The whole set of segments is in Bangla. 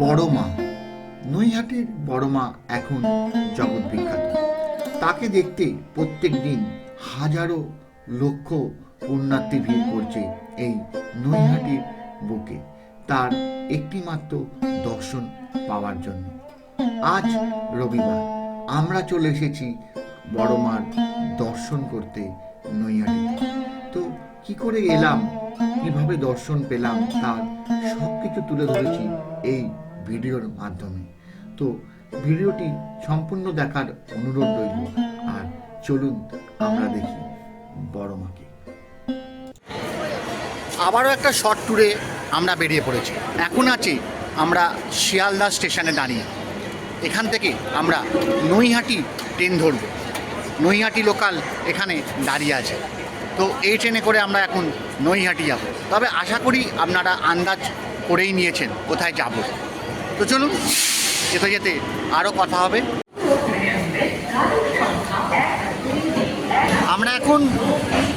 বড় মা। নৈহাটির বড় মা এখন জগৎ বিখ্যাত। তাকে দেখতে প্রত্যেক দিন হাজারো লক্ষ পুণ্যার্থী ভিড় করছে এই নৈহাটির বুকে। তার একটিমাত্র দর্শন পাওয়ার জন্য। আজ রবিবার আমরা চলে এসেছি বড় মার দর্শন করতে নৈহাটিতে। তো কি করে এলাম, কীভাবে দর্শন পেলাম, তার সব কিছু তুলে ধরেছি এই ভিডিওর মাধ্যমে। তো ভিডিওটি সম্পূর্ণ দেখার অনুরোধ রইল, আর চলুন আমরা দেখি বড় মাকে। আবারও একটা শর্ট ট্যুরে আমরা বেরিয়ে পড়েছি। এখন আছি আমরা শিয়ালদা স্টেশনে দাঁড়িয়ে। এখান থেকে আমরা নৈহাটি ট্রেন ধরব। নৈহাটি লোকাল এখানে দাঁড়িয়ে আছে। তো এই ট্রেনে করে আমরা এখন নৈহাটি যাব। তবে আশা করি আপনারা আন্দাজ করেই নিয়েছেন কোথায় যাব। তো চলুন, যেতে যেতে আরও কথা হবে। আমরা এখন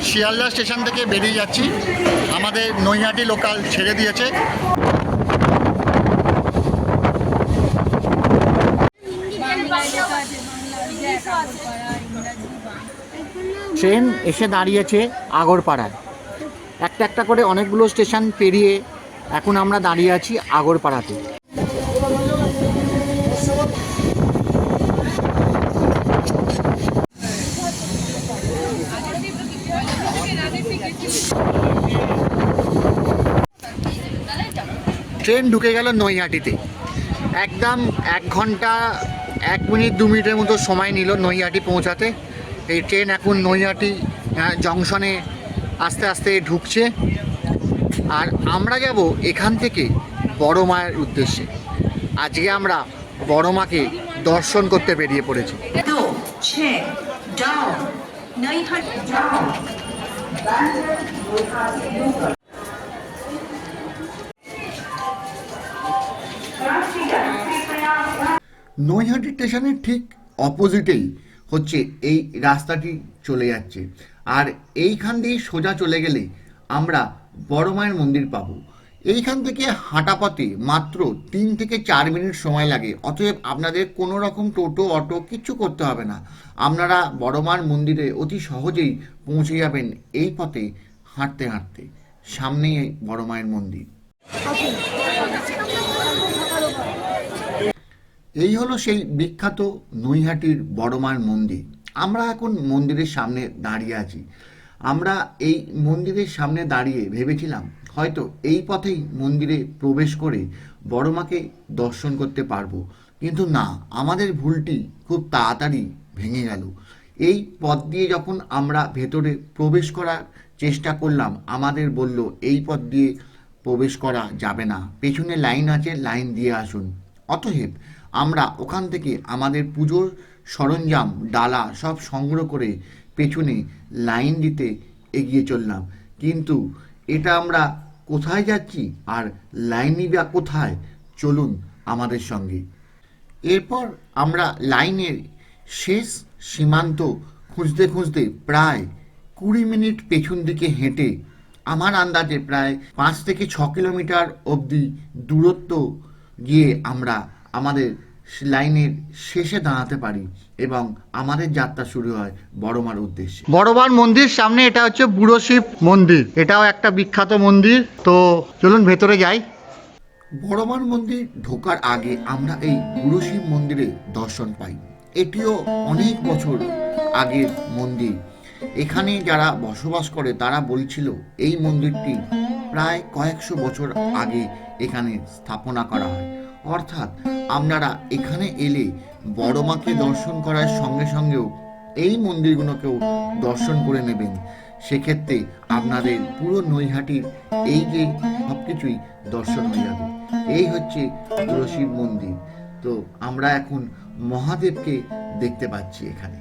শিয়ালদা স্টেশন থেকে বেরিয়ে যাচ্ছি। আমাদের নৈহাটি লোকাল ছেড়ে দিয়েছে। ট্রেন এসে দাঁড়িয়েছে আগরপাড়ায়। একটা একটা করে অনেকগুলো স্টেশন পেরিয়ে এখন আমরা দাঁড়িয়ে আছি আগরপাড়াতে। ট্রেন ঢুকে গেল নৈহাটিতে। একদম এক ঘণ্টা এক মিনিট দু মিনিটের মতো সময় নিল নৈহাটি পৌঁছাতে। এই ট্রেন এখন নৈহাটি আহ, জংশনে আস্তে আস্তে ঢুকছে। আর আমরা যাব এখান থেকে বড় মায়ের উদ্দেশ্যে। আজকে আমরা বড় মাকে দর্শন করতে বেরিয়ে পড়েছি। 六七 down 900 down নৈহাটি স্টেশনের ঠিক অপোজিটেই হচ্ছে এই রাস্তাটি চলে যাচ্ছে। আর এইখান দিয়ে সোজা চলে গেলে আমরা বড় মায়ের মন্দির পাবো। এইখান থেকে হাঁটা পথে মাত্র তিন থেকে চার মিনিট সময় লাগে। অতএব আপনাদের কোনো রকম টোটো, অটো কিচ্ছু করতে হবে না। আপনারা বড় মার মন্দিরে অতি সহজেই পৌঁছে যাবেন এই পথে হাঁটতে হাঁটতে। সামনেই এই বড় মায়ের মন্দির। এই হলো সেই বিখ্যাত নৈহাটির বড়মার মন্দির। আমরা এখন মন্দিরের সামনে দাঁড়িয়ে আছি। আমরা এই মন্দিরের সামনে দাঁড়িয়ে ভেবেছিলাম হয়তো এই পথেই মন্দিরে প্রবেশ করে বড়মাকে দর্শন করতে পারব। কিন্তু না, আমাদের ভুলটি খুব তাড়াতাড়ি ভেঙে গেল। এই পথ দিয়ে যখন আমরা ভেতরে প্রবেশ করার চেষ্টা করলাম, আমাদের বলল, এই পথ দিয়ে প্রবেশ করা যাবে না। পেছনে লাইন আছে, লাইন দিয়ে আসুন। অতএব আমরা ওখান থেকে আমাদের পুজোর সরঞ্জাম, ডালা সব সংগ্রহ করে পেছনে লাইন দিতে এগিয়ে চললাম। কিন্তু এটা আমরা কোথায় যাচ্ছি আর লাইনই বা কোথায়? চলুন আমাদের সঙ্গে। এরপর আমরা লাইনের শেষ সীমান্ত খুঁজতে খুঁজতে প্রায় কুড়ি মিনিট পেছন দিকে হেঁটে আমার আন্দাজে প্রায় পাঁচ থেকে ছ কিলোমিটার অবধি দূরত্ব গিয়ে আমরা আমাদের লাইনের শেষে দাঁড়াতে পারি এবং আমাদের যাত্রা শুরু হয় বড়মার উদ্দেশ্যে। বড়মার মন্দির সামনে এটা হচ্ছে বুড়ো শিব মন্দির। এটাও একটা বিখ্যাত মন্দির। তো চলুন ভেতরে যাই। বড়মার মন্দির ঢোকার আগে আমরা এই বুড়ো শিব মন্দিরে দর্শন পাই। এটিও অনেক বছর আগের মন্দির। এখানে যারা বসবাস করে তারা বলছিল এই মন্দিরটি প্রায় কয়েকশো বছর আগে এখানে স্থাপনা করা হয়। অর্থাৎ আপনারা এখানে এলে বড় মাকে দর্শন করার সঙ্গে সঙ্গেও এই মন্দিরগুলোকেও দর্শন করে নেবেন। সেক্ষেত্রে আপনাদের পুরো নৈহাটির এই যে সব কিছুই দর্শন হয়ে যাবে। এই হচ্ছে পুরো শিব মন্দির। তো আমরা এখন মহাদেবকে দেখতে পাচ্ছি এখানে।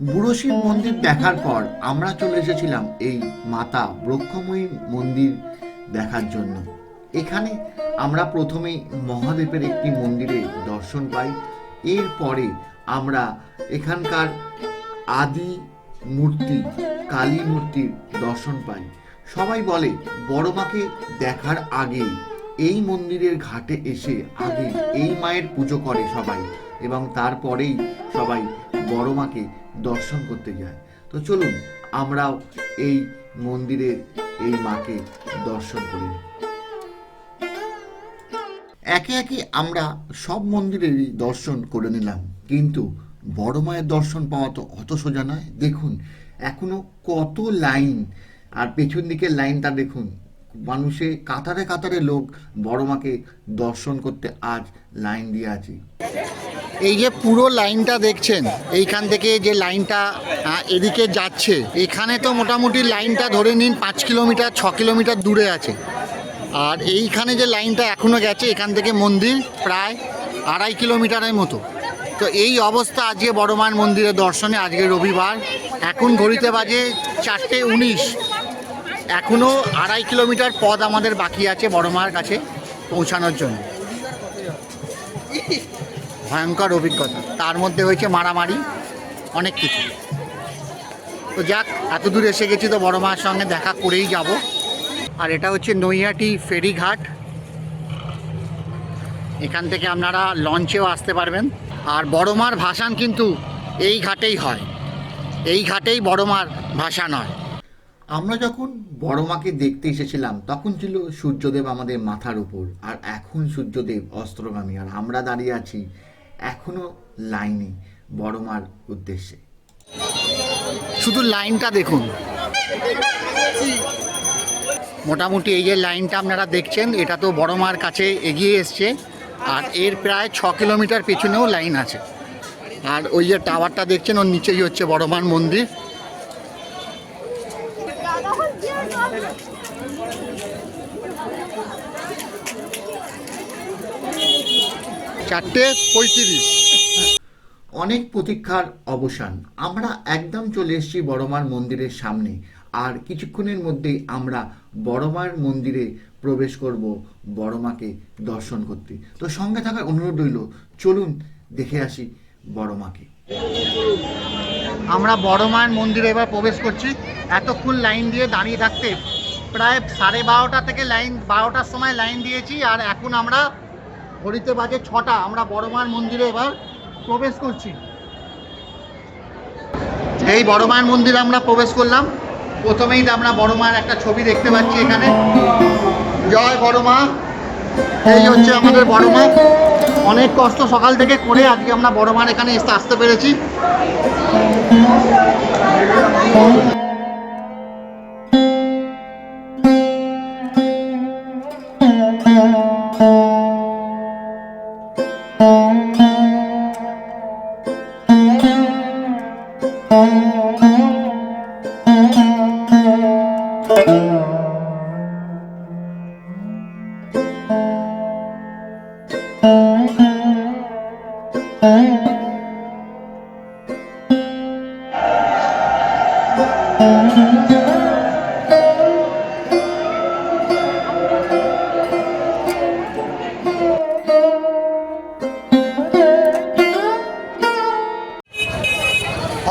বুড়ো শিব মন্দির দেখার পর আমরা চলে এসেছিলাম এই মাতা ব্রক্ষময়ী মন্দির দেখার জন্য। এখানে আমরা প্রথমেই মহাদেবের একটি মন্দিরে দর্শন পাই। এরপরে আমরা এখানকার আদি মূর্তি, কালী মূর্তির দর্শন পাই। সবাই বলে, বড় মাকে দেখার আগে এই মন্দিরের ঘাটে এসে আগে এই মায়ের পুজো করে সবাই। এবং তারপরেই সবাই বড় মাকে দর্শন করতে যায়। তো চলুন, আমরাও এই মন্দিরের এই মাকে দর্শন করি। একে একে আমরা সব মন্দিরেরই দর্শন করে নিলাম। কিন্তু বড় মায়ের দর্শন পাওয়া তো অত সোজা নয়। দেখুন, এখনও কত লাইন। আর পেছন দিকের লাইনটা দেখুন, মানুষে কাতারে কাতারে লোক বড় মাকে দর্শন করতে আজ লাইন দিয়ে আছে। এই যে পুরো লাইনটা দেখছেন, এইখান থেকে যে লাইনটা এদিকে যাচ্ছে, এখানে তো মোটামুটি লাইনটা ধরে নিন পাঁচ কিলোমিটার, ছ কিলোমিটার দূরে আছে। আর এইখানে যে লাইনটা এখনও গেছে, এখান থেকে মন্দির প্রায় আড়াই কিলোমিটারের মতো। তো এই অবস্থা আজকে বড় মায়ের মন্দিরের দর্শনে, আজকে রবিবার। এখন ঘড়িতে বাজে চারটে উনিশ। এখনও আড়াই কিলোমিটার পথ আমাদের বাকি আছে বড় মার কাছে পৌঁছানোর জন্য। ভয়ঙ্কর অভিজ্ঞতা। তার মধ্যে হয়েছে মারামারি, অনেক কিছু। তো যাক এত দূর এসে গেছি তো বড় মার সঙ্গে দেখা করেই যাব। আর এটা হচ্ছে নৈহাটি ফেরিঘাট। এখান থেকে আপনারা লঞ্চেও আসতে পারবেন। আর বড় মার ভাসান কিন্তু এই ঘাটেই হয়। এই ঘাটেই বড় মার ভাসান হয়। আমরা যখন বড় মাকে দেখতে এসেছিলাম, তখন ছিল সূর্যদেব আমাদের মাথার উপর, আর এখন সূর্যদেব অস্ত্রগামী, আর আমরা দাঁড়িয়ে আছি এখনও লাইনে বড় মার উদ্দেশ্যে। শুধু লাইনটা দেখুন। মোটামুটি এই যে লাইনটা আপনারা দেখছেন, এটা তো বড় মার কাছে এগিয়ে এসছে, আর এর প্রায় ছ কিলোমিটার পেছনেও লাইন আছে। আর ওই যে টাওয়ারটা দেখছেন, ওর নিচেই হচ্ছে বড় মার মন্দির। চারটে পঁয়ত্রিশ। অনেক প্রতীক্ষার অবসান। আমরা একদম চলে এসেছি বড়মার মন্দিরের সামনে। আর কিছুক্ষণের মধ্যেই আমরা বড়মার মন্দিরে প্রবেশ করব বড়মাকে দর্শন করতে। তো সঙ্গে থাকার অনুরোধ রইল, চলুন দেখে আসি বড়মাকে। আমরা বড় মায়ের মন্দিরে এবার প্রবেশ করছি। এতক্ষণ লাইন দিয়ে দাঁড়িয়ে থাকতে প্রায় সাড়ে বারোটা থেকে লাইন, বারোটার সময় লাইন দিয়েছি আর এখন আমরা ঘড়িতে বাজে ছটা, আমরা বড় মায়ের মন্দিরে এবার প্রবেশ করছি। এই বড় মায়ের মন্দিরে আমরা প্রবেশ করলাম, প্রথমেই আমরা বড় মায়ের একটা ছবি দেখতে পাচ্ছি এখানে। জয় বড় মা। এই হচ্ছে আমাদের বড় মা। অনেক কষ্ট সকাল থেকে করে আজকে আমরা বড় মার এখানে এসে আসতে পেরেছি।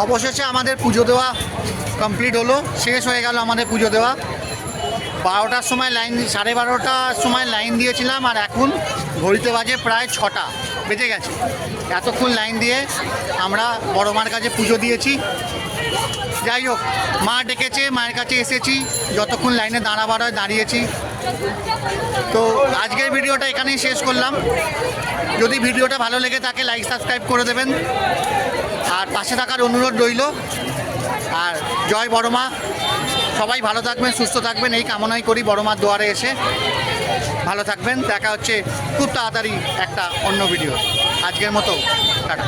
অবশেষে আমাদের পুজো দেওয়া কমপ্লিট হলো, শেষ হয়ে গেল আমাদের পুজো দেওয়া। বারোটার সময় লাইন সাড়ে বারোটার সময় লাইন দিয়েছিলাম আর এখন ঘড়িতে বাজে প্রায় ছটা, বেজে গেছে। এতক্ষণ লাইন দিয়ে আমরা বড় মার কাছে পুজো দিয়েছি। যাই হোক, মা ডেকেছে, মায়ের কাছে এসেছি, যতক্ষণ লাইনে দাঁড়াবার হয় দাঁড়িয়েছি। তো আজকের ভিডিওটা এখানেই শেষ করলাম। যদি ভিডিওটা ভালো লেগে থাকে লাইক সাবস্ক্রাইব করে দেবেন। আর পাশে থাকার অনুরোধ রইল। আর জয় বড় মা। সবাই ভালো থাকবেন, সুস্থ থাকবেন, এই কামনাই করি বড় মার দুয়ারে এসে। ভালো থাকবেন, দেখা হচ্ছে খুব তাড়াতাড়ি একটা অন্য ভিডিও আজকের মতো, টাটা।